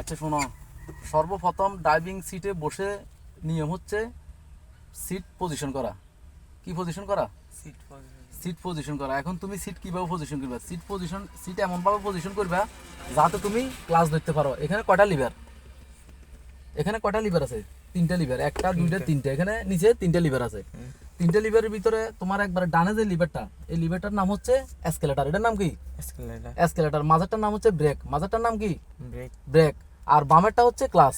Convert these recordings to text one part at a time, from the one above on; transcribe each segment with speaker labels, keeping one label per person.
Speaker 1: আচ্ছা শোনো। সর্বপ্রথম ড্রাইভিং সিটে বসে নিয়ম হচ্ছে সিট পজিশন করা। কি পজিশন করা?
Speaker 2: সিট পজিশন
Speaker 1: সিট পজিশন করা। এখন তুমি সিট কীভাবে পজিশন করবে? সিট পজিশন সিট এমনভাবে পজিশন করবে যাতে তুমি ক্লাস ধরতে পারো। এখানে কয়টা লিভার এখানে কয়টা লিভার আছে? তিনটা লিভার একটা দুইটা তিনটা। এখানে নিচে তিনটা লিভার আছে। তিনটা লিভারের ভিতরে তোমার একবার ডানে যে লিভারটা এই লিভারটার নাম হচ্ছে এসকেলেটার এটার নাম কি?
Speaker 2: এসকেলেটার
Speaker 1: এসকেলেটার মাঝারটার নাম হচ্ছে ব্রেক মাঝারটার নাম কি?
Speaker 2: ব্রেক
Speaker 1: ব্রেক আর বামেরটা হচ্ছে ক্লাস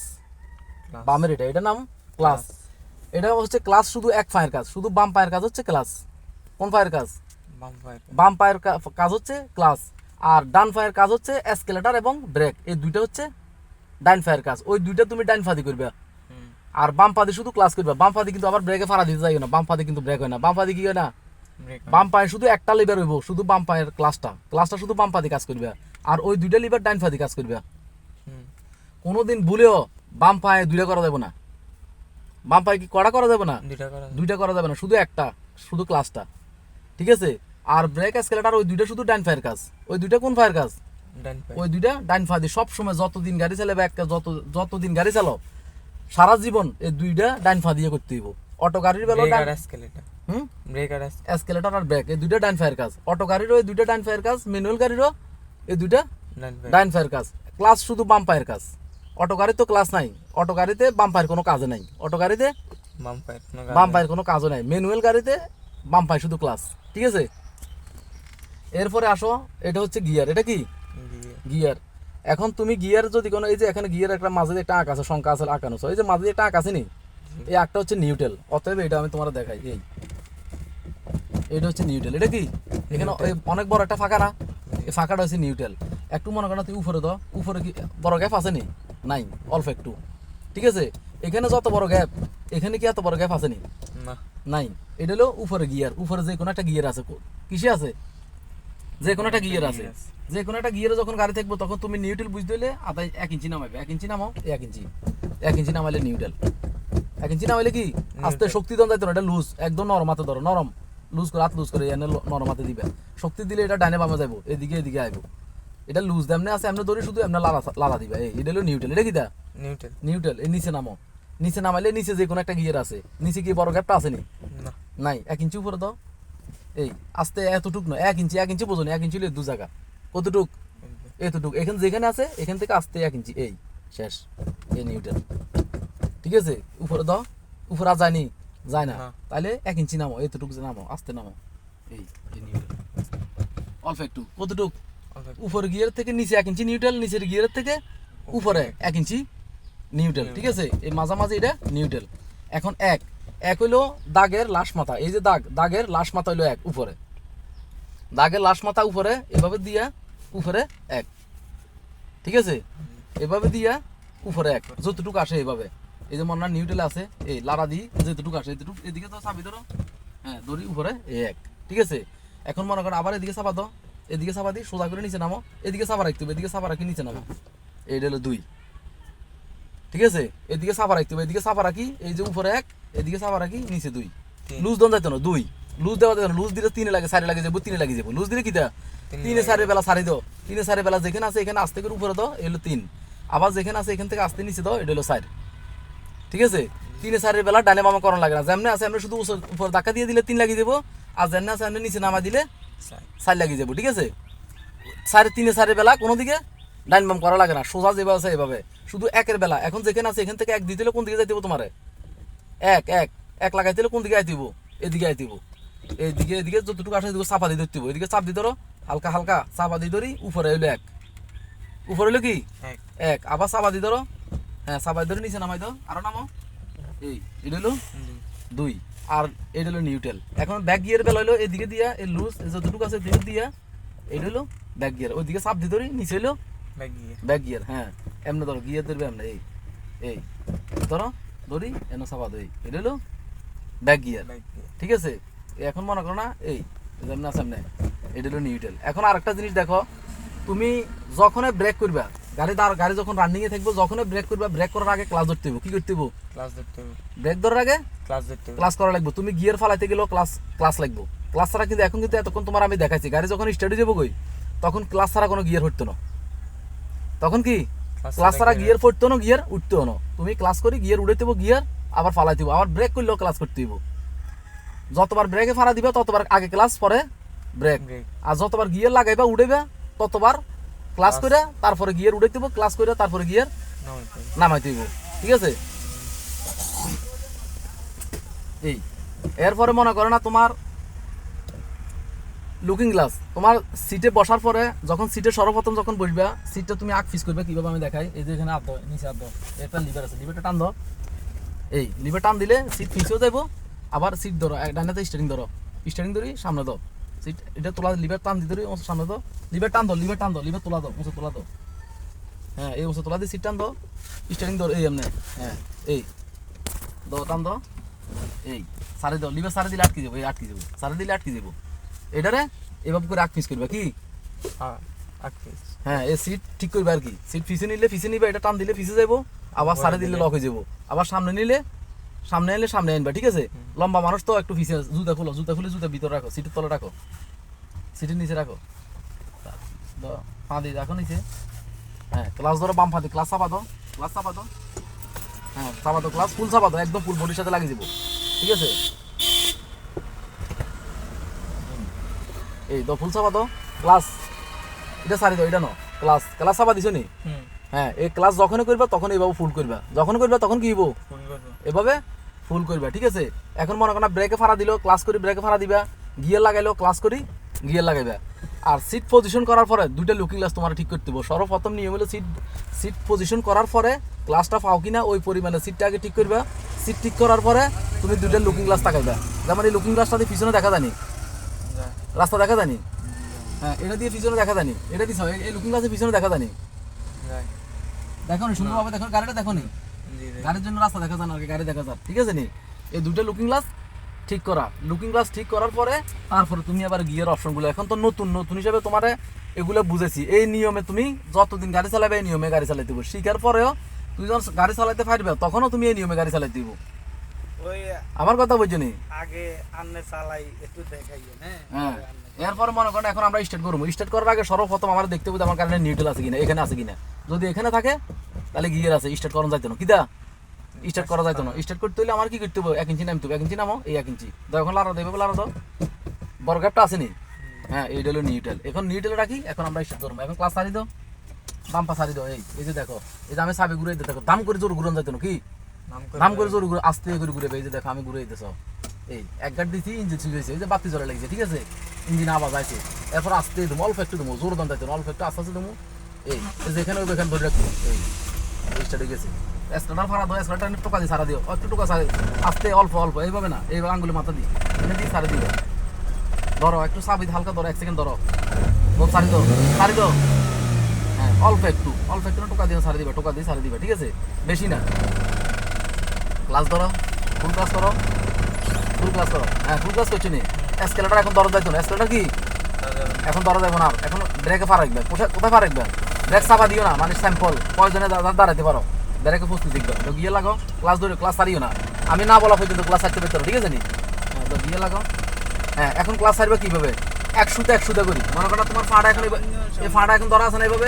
Speaker 1: বামের এটা। এটা নাম ক্লাস এটা হচ্ছে ক্লাস শুধু এক পায়ের কাজ। শুধু বাম পায়ের কাজ হচ্ছে ক্লাস কোন পায়ের কাজ?
Speaker 2: বাম পায়ের
Speaker 1: বাম পায়ের কাজ হচ্ছে ক্লাস আর ডান পায়ের কাজ হচ্ছে এসকেলেটার এবং ব্রেক এই দুইটা হচ্ছে ডাইন পায়ের কাজ। ওই দুইটা তুমি ডাইন ফাদি করবে। আর বাম পাদি শুধু ক্লাস করবে। বাম পাদি কিন্তু আবার ব্রেকে ফাড়া দিতে যাই না। বাম পাদি কিন্তু ব্রেক হয় না। বাম পাদি কি হয় না? বাম পায়ে শুধু একটা লিভার হইব শুধু বাম পায়ের ক্লাসটা ক্লাসটা শুধু বাম পাদি কাজ করবে। আর ওই দুইটা লিভার ডাইন ফাদি কাজ করবে। কোনোদিন ভুলেও বাম পায়ে দুইটা করা যাবে না। বাম পায়ে কি কড়া করা যাবে না?
Speaker 2: দুইটা করা
Speaker 1: যাবে। না শুধু একটা শুধু ক্লাসটা ঠিক আছে? আর ব্রেক এসকেলেটার ওই দুইটা শুধু ডাইন ফায়ার কাজ। ওই দুইটা কোন ফায়ার কাজ? ওই দুইটা ডাইন ফাদি। সব সময় যতদিন গাড়ি চালাবে একটা যত যতদিন গাড়ি চালাও সারা জীবন এই দুইটা ডাইন ফা দিয়ে করতে হইব। অটো গাড়ির বেলা
Speaker 2: আর
Speaker 1: হুম?
Speaker 2: ব্রেক আর
Speaker 1: এসকেলেটর আর ব্রেক এই দুইটা ডাইন ফায়ার কাজ। অটো গাড়িরও এই দুইটা ডাইন ফায়ার কাজ ম্যানুয়াল গাড়িরও এই দুইটা
Speaker 2: ডান
Speaker 1: ডাইন ফায়ার কাজ। ক্লাস শুধু বাম পায়ের কাজ। অটো গাড়ি তো ক্লাস নাই। অটো গাড়িতে বাম পায়ের কোনো কাজ নাই। অটো গাড়িতে
Speaker 2: বাম পায়ের কোনো।
Speaker 1: পায়ের কাজও নাই। ম্যানুয়াল গাড়িতে বাম পায়ে শুধু ক্লাস। ঠিক আছে? এরপরে আসো এটা হচ্ছে গিয়ার। এটা কি? গিয়ার। এখন তুমি গিয়ার যদি কোনো এই যে এখানে গিয়ার একটা মাঝে একটা আঁক আছে সংখ্যা আছে আঁকানো এই যে মাঝে একটা আঁক আছে নি এই আঁকটা হচ্ছে নিউটেল অতএব এটা আমি তোমার দেখাই এই। এটা হচ্ছে নিউটেল এটা কি? এখানে অনেক বড় একটা ফাঁকা না? এই ফাঁকাটা হচ্ছে নিউটেল একটু মনে করো তুই উপরে দাও উপরে কি বড় গ্যাপ আছে নি নাই অল্প একটু। ঠিক আছে? এখানে যত বড় গ্যাপ এখানে কি এত বড় গ্যাপ আছে নি।
Speaker 2: না
Speaker 1: নাই। এটা হলো উপরে গিয়ার উপরে যে কোনো একটা গিয়ার আছে কিসে আছে? যে কোনো একটা গিয়ার আছে। যে কোনো একটা গিয়ারে যখন গাড়ি থাকব তখন তুমি নিউট্রেল বুঝতে হলে আধা এক ইঞ্চি নামাবে। এক ইঞ্চি নামাও এক ইঞ্চি এক ইঞ্চি নামাইলে নিউট্রেল এক ইঞ্চি নামাইলে কি? আস্তে শক্তি দেন যাইতো না এটা লুজ একদম নরম হাতে ধরো নরম। লুজ করে হাত লুজ করে এনে নরম হাতে দিবে। শক্তি দিলে এটা ডাইনে বামে যাব এদিকে এদিকে আইবো। এটা লুজ দেমনে আছে এমনি ধরে শুধু এমনি লালা লালা দিবে। এই এটা হলো নিউট্রেল এটা কি দা?
Speaker 2: নিউট্রাল
Speaker 1: নিউট্রেল এই নিচে নামো। নিচে নামাইলে নিচে যে কোনো একটা গিয়ার আছে। নিচে কি বড় গ্যাপটা আছে নি?
Speaker 2: না।
Speaker 1: নাই। এক ইঞ্চি উপরে দাও। এই আস্তে এতটুক নয় এক ইঞ্চি এক ইঞ্চি বোঝো এক ইঞ্চি দু জায়গা। কতটুক? এতটুক। এখানে যেখানে আছে এখান থেকে আস্তে এক ইঞ্চি। এই শেষ। এই নিউটন ঠিক আছে? উপরে দাও। উপরে আর যায়নি যায় না।
Speaker 2: না।
Speaker 1: তাহলে এক ইঞ্চি নামো এতটুক যে নামো আস্তে নামো। এই এই নিউটন অল্প একটু। কতটুক? উপরে গিয়ার থেকে নিচে এক ইঞ্চি নিউট্রাল নিচের গিয়ারের থেকে উপরে এক ইঞ্চি নিউট্রাল ঠিক আছে? এই মাঝামাঝি এটা নিউট্রাল এখন এক। এক হইল দাগের লাশ মাথা, এই যে দাগ, দাগের লাশ মাথা হইল এক, উপরে। দাগের লাশ মাথা উপরে, এভাবে দিয়া উপরে এক। ঠিক আছে? এভাবে দিয়া উপরে এক, যতটুকু আসে এভাবে। এই যে মনে হয় নিউট্রাল আছে, এই লারা দি যেটুকু আসে এতটুকু, এদিকে তো চাবি ধরো। হ্যাঁ দড়ি উপরে এই এক। ঠিক আছে? এখন মনে করো আবার এদিকে চাপা দাও, এদিকে চাপা দিই সোজা করে নিচে নামো, এদিকে চাপা রাখতে হবে, এদিকে চাপা রাখি নিচে নামো। এইটা হলো দুই। ঠিক আছে? এদিকে চাপা রাখতে হবে এদিকে চাপা রাখি এই যে উপরে এক এদিকে চাপা রাখি নিচে দুই। লুজ দন যাইতো না দুই। লুজ দেওয়া যাইতো না লুজ দিলে তিনে লাগে সারি লাগে যাব তিনে লাগে যাব লুজ দিলে কি দেয়
Speaker 2: তিনে
Speaker 1: সারি বেলা সারি দাও। তিনে সারি বেলা যেখানে আছে এখানে আস্তে করে উপরে দাও এলো তিন। আবার যেখানে আছে এখান থেকে আস্তে নিচে দাও এটা হলো সাইড ঠিক আছে? তিনে সারি বেলা ডানে বামা করানো লাগে না। যেমনি আছে আমরা শুধু উপর- ধাক্কা দিয়ে দিলে তিন লাগিয়ে দেবো আর যেমনি আছে আমরা নিচে নামা দিলে
Speaker 2: সাইড
Speaker 1: লাগিয়ে যাব ঠিক আছে? সাড়ে তিনে সাড়ে বেলা কোনো দিকে ডাইন বাম করা লাগে না সোজা যেভাবে আছে এভাবে শুধু একের বেলা। এখন যেখানে আছে এখান থেকে এক দিতে কোন দিকে যাইতে হইবো তোমারে? এক এক। এক লাগাইতে কোন দিকে আইতিব এদিকে আইতে হইবো। এইদিকে এদিকে যতটুকু আসে এদিকে চাপা দিয়ে ধরতে হইবো। এদিকে চাপ দিয়ে ধরো হালকা হালকা চাপা দিয়ে ধরি উপরে হইল এক। উপরে হইল কি?
Speaker 2: এক।
Speaker 1: আবার চাপা দিয়ে ধরো। হ্যাঁ চাপা দিয়ে ধরে নিচে নামাই দাও। আরও নামো। এই এটা হলো
Speaker 2: দুই।
Speaker 1: আর এটা হলো নিউট্রাল। এখন ব্যাক গিয়ার বেলা হলো এদিকে দিয়া এই লুজ যতটুকু আছে এদিকে দিয়া এটা হলো ব্যাক গিয়ার ওইদিকে চাপ দিয়ে ধরি নিচে হলো
Speaker 2: গিয়ে
Speaker 1: ব্যাক গিয়ার হ্যাঁ। এমনি ধরো গিয়ার ধরবে এমনি এই এই। ধরো ধরি এনে চাপা দই। এটা হলো ব্যাক গিয়ার ঠিক আছে? এখন মনে করো না এই যেমন আছে এমনি এটা হলো নিউট্রাল এখন আরেকটা জিনিস দেখো তুমি যখনই ব্রেক করবা গাড়ি দাঁড় গাড়ি যখন রানিং এ থাকবে যখনই ব্রেক করবা ব্রেক করার আগে ক্লাস ধরতে হইব। কি করতে হইব?
Speaker 2: ক্লাস ধরতে হবে
Speaker 1: ব্রেক ধরার আগে
Speaker 2: ক্লাস ধরতে হবে
Speaker 1: ক্লাস করা লাগবে। তুমি গিয়ার ফালাইতে গেলেও ক্লাস ক্লাস লাগবে। ক্লাস ছাড়া কিন্তু এখন কিন্তু এতক্ষণ তোমার আমি দেখাইছি। গাড়ি যখন স্টার্টে যাব কই? তখন ক্লাস ছাড়া কোনো গিয়ার হতো না। তখন কি? ক্লাস ছাড়া গিয়ার পড়তে না গিয়ার উঠতে না। তুমি ক্লাস করি গিয়ার উড়ে দেবো গিয়ার আবার ফালাই দিব আবার ব্রেক করলেও ক্লাস করতে দিব যতবার ব্রেকে ফাড়া দিবে ততবার আগে ক্লাস পরে ব্রেক আর যতবার গিয়ার লাগাইবা উড়েবে ততবার ক্লাস করে তারপরে গিয়ার উড়ে দিব ক্লাস করে তারপরে গিয়ার নামাই দিব ঠিক আছে? এই। এরপরে মনে করো না তোমার লুকিং গ্লাস তোমার সিটে বসার পরে যখন সিটে সর্বপ্রথম যখন বসবে সিটটা তুমি আগ ফিস করবে, কীভাবে আমি দেখাই? এই যে এখানে দাও নিচে দাও একটা লিভার আছে। লিভারটা টান দাও। এই লিভার টান দিলে সিট ফিসেও যাইবো। আবার সিট ধরো, এক ডাইনাতে স্টারিং ধরো। স্টারিং ধরি, সামনে দাও। সিট এটা তোলা লিভার টান দিতে ধরি সামনে দাও। লিভার টান দাও লিভার টান দাও লিভার তোলা দাও ওসে তোলা দাও। হ্যাঁ এই ওসে তোলা দিয়ে সিট টান দাও। স্টারিং ধর, এই এমনি হ্যাঁ এই। দাও, টান দাও। এই, সারে দাও। লিভার সারে দিলে আটকে যাব, এই আটকে যাব। সারে দিলে আটকে যাব। এটারে এভাবে করে আগ ফিস করবে কি?
Speaker 2: হ্যাঁ, আটত্রিশ।
Speaker 1: হ্যাঁ এই সিট ঠিক করবে আর কি। সিট ফিসে নিলে ফিসে নিবে এটা টান দিলে ফিসে যাব আবার সারে দিলে লক হয়ে যাব আবার সামনে নিলে সামনে এলে সামনে আনবা ঠিক আছে? লম্বা মানুষ তো একটু ফিসে জুতা খুলো জুতা খুলে জুতা ভিতরে রাখো সিটের তলে রাখো। সিটের নিচে রাখো। পা দিয়ে রাখো নিচে। হ্যাঁ ক্লাস ধরো বাম দিয়ে ক্লাস চাপা দাও ক্লাস চাপা দাও। হ্যাঁ চাপা দাও ক্লাস ফুল চাপা দাও একদম ফুল বডির সাথে লাগিয়ে যাব ঠিক আছে? এই দাও ফুল চাপা দাও ক্লাস এটা সারি দাও এটা নো। ক্লাস ক্লাস চাপা দিছো নি? হ্যাঁ এই ক্লাস যখনই করবা তখন এইভাবে ফুল করবা যখন করবা তখন কি হইব এভাবে ফুল করবা ঠিক আছে? এখন মনে করো ব্রেকে ফাড়া দিলো ক্লাস করি ব্রেকে ফাড়া দিবা গিয়ার লাগাইলো ক্লাস করি গিয়ার লাগাইবা। আর সিট পজিশন করার পরে দুইটা লুকিং গ্লাস তোমার ঠিক করতে হবে সর্বপ্রথম নিয়ম হলো সিট সিট পজিশন করার পরে ক্লাসটা পাও কিনা ওই পরিমাণে সিটটা আগে ঠিক করবা সিট ঠিক করার পরে তুমি দুইটা লুকিং গ্লাস তাকাইবা। যেমন এই লুকিং গ্লাসটা দিয়ে পিছনে দেখা জানি? রাস্তা দেখা জানি হ্যাঁ এটা দিয়ে পিছনে দেখা জানি এটা দিছ এই লুকিং গ্লাসের পিছনে দেখা জানি দেখো নি সুন্দরভাবে দেখো গাড়িটা দেখো নি। গাড়ির জন্য রাস্তা দেখা যায় না আগে গাড়ি দেখা যায় ঠিক আছে নি? এই দুটো লুকিং গ্লাস ঠিক করা। লুকিং গ্লাস ঠিক করার পরে তারপরে তুমি আবার গিয়ার অপশনগুলো এখন তো নতুন নতুন হিসাবে তোমারে এগুলো বুঝেছি। এই নিয়মে তুমি যতদিন গাড়ি চালাবে এই নিয়মে গাড়ি চালাইতে দিব শিখার পরেও তুমি যখন গাড়ি চালাইতে পারবে তখনও তুমি এই নিয়মে গাড়ি চালাইতে দিব আমার কথা বুঝছ নি?
Speaker 3: আগে আন্নে চালাই একটু দেখাইয়ে হ্যাঁ
Speaker 1: এরপর মনে করেন এখন আমরা স্টার্ট করব। স্টার্ট করার আগে সর্বপ্রথম আমার দেখতে হবে আমার কারণে নিউট্রাল আছে কিনা এখানে আছে কিনা। যদি এখানে থাকে তাহলে গিয়ার আছে স্টার্ট করানো যাইতো না। কিদা স্টার্ট করা যাইতো না। স্টার্ট করতে হলে আমার কি করতে হবে? এক ইঞ্চি নামতে হবে। এক ইঞ্চি নামো? এই এক ইঞ্চি দাও এখন লাড়ো দেবে লাড়ো দাও। বড় গ্যাপটা আসেনি হ্যাঁ এইটা হলো নিউট্রাল এখন নিউট্রাল রাখি এখন আমরা স্টার্ট করব। এখন ক্লাস সারি দাও। বাম্পা সারি দাও। এই এই যে দেখো এই যে আমি সাবে ঘুরে দেখো দাম করে জোর ঘুরন যাইতো না কি?
Speaker 2: নাম
Speaker 1: করে জোর ঘুরে আস্তে করে ঘুরে এই যে দেখো আমি ঘুরে দিতেছ। এই এক গাড়ি দিছি ইঞ্জিন সুইচ হয়েছে। এই যে বাতি জ্বলে লেগেছে ঠিক আছে? ইঞ্জিন আওয়াজ আছে এরপর আস্তে দেবো অল্প একটু দেবো জোর দাম দাইতো অল্প একটু আস্তে আস্তে দেবো এই যেখানে ওই এখানে ধরে রাখব এই স্টার্ট হয়ে গেছে। স্টার্টার ফাড়া দাও স্টার্টার টোকা দিয়ে সারা দিও। একটু টোকা সারা আস্তে অল্প অল্প এইভাবে না। এইভাবে আঙ্গুলে মাথা দিই এনে দিয়ে সারা দিও। ধরো একটু সাবি হালকা ধরো এক সেকেন্ড ধরো। সারি দাও। সারি দাও। হ্যাঁ অল্প একটু। অল্প একটু টোকা দিয়ে সারি দিবা টোকা দিয়ে সারি দিবা ঠিক আছে? বেশি না। ক্লাস ধরো, ফুল ক্লাস করো ফুল ক্লাস করো হ্যাঁ ফুল ক্লাস করছি নি। এসকেলেটার এখন দরজা যাইতো না এসকেলেটার কি? এখন দরজা যাব না। এখন ব্রেকে পা রাখবে। কোথায় পা রাখবে? ব্রেক চাপা দিও না মানে স্যাম্পল কয়জনে দা- দা- দাঁড়াইতে পারো। ব্রেকে প্রস্তুতি দেখবে তো গিয়ে লাগাও ক্লাস ধরে ক্লাস সারিও না। আমি না বলা পর্যন্ত ক্লাস সারতে পেতে ঠিক আছে নি? হ্যাঁ তো গিয়ে লাগাও হ্যাঁ এখন ক্লাস সারবে কীভাবে? একশোতে একশোতে করি। মনে করো তোমার ফাঁড়া এখন এই ফাঁড়া এখন ধরা আছে না এইভাবে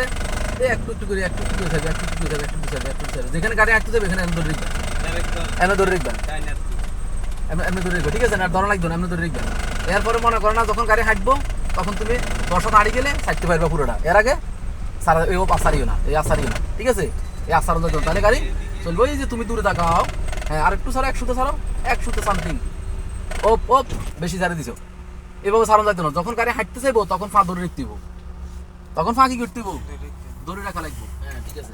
Speaker 1: এই একটু একটু করে, একটু একটু থাকবে একটু একটু থাকবে একটু একটু থাকবে। যেখানে গাড়ি একটু দেবে এখানে রাখবে। ঠিক আছে? না ধরা লাগবে না, এমনি ধরে রাখবেন এরপরে মনে করো না, যখন গাড়ি হাঁটবো, তখন তুমি দশটা দাঁড়িয়ে গেলে ছাড়তে পারবে পুরোটা। এর আগে আসারিও না, এই আসারিও না, ঠিক আছে? এই আসার তাহলে গাড়ি চলবে, এই যে তুমি দূরে তাকাও। হ্যাঁ আর একটু ছাড়ো একশোতে ছাড়ো একশোতে সামথিং ওপ ওপ, বেশি ছাড়ে দিছো। এভাবে সারানো যাইতো না। যখন গাড়ি হাঁটতে চাইব, তখন ফা ধরে রাখতে তখন ফাঁকি করতে হইবো। রাখা লাগবে। হ্যাঁ ঠিক আছে?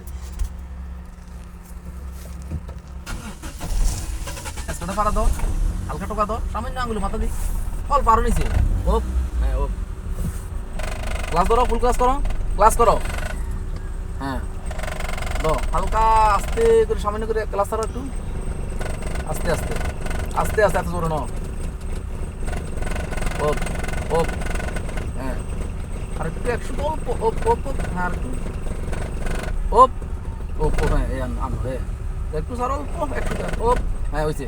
Speaker 1: এসকাটা ফাড়া দাও, হালকা টোকা দাও, সামান্য আঙুলে মাথা দি। অল্প আরও নিচে। ওপ হ্যাঁ ওপ ক্লাস করো ফুল ক্লাস করো ক্লাস করো। হ্যাঁ দাও। হালকা আস্তে করে, সামান্য করে ক্লাস করো একটু। আস্তে আস্তে। আস্তে আস্তে, এত জোরে নাও। ওপ ওপ হ্যাঁ। আর একটু, একশো অল্প ওপ ওপ হ্যাঁ আর একটু। ওপ ওপ হ্যাঁ এই আনো রে একটু স্যার অল্প একটু ওপ হ্যাঁ হয়েছে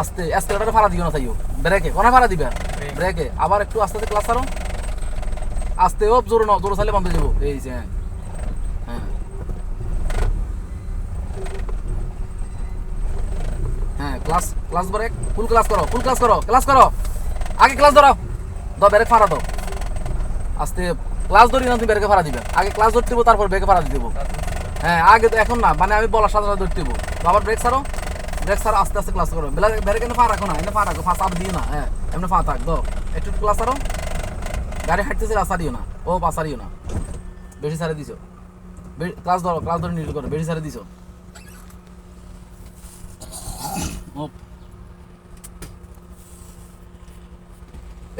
Speaker 1: আস্তে। ওটা ফাড়া দিও না তাইও। ব্রেকে কোনা ফাড়া দিবে? ব্রেকে। আবার একটু আস্তে আস্তে ক্লাস ছাড়ো। আস্তে ও জোরে নাও জোরে চাইলে বন্ধ যাব। এই যে হ্যাঁ। হ্যাঁ। হ্যাঁ clutch clutch brake full clutch করো ফুল ক্লাস করো ক্লাস করো। আগে ক্লাস ধরো। দাও ব্রেক ফাড়া দাও। আস্তে ক্লাস ধরি না তুমি ব্রেকে ফাড়া দিবে। আগে ক্লাস ধরতে দেবো তারপর ব্রেকে ফাড়া দিতে দেবো। হ্যাঁ আগে তো এখন না মানে আমি বলার সাথে সাথে ধরতে দেবো আবার ব্রেক ছাড়ো। ছাড়ো আস্তে আস্তে ক্লাস করো। বেলা ব্রেক এনে ফা রাখো না এনে ফা রাখো ফা চাপ দিও না হ্যাঁ এমনি ফা থাক একটু ক্লাস ছাড়ো। গাড়ি হাঁটতেছে, রাস্তা দিও না। ও পাশা দিও না। বেশি সারে দিছো। ক্লাস ধরো ক্লাস ধরে নিল করো, বেশি সারে দিছো।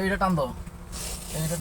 Speaker 1: এইটা টান দাও। এইটা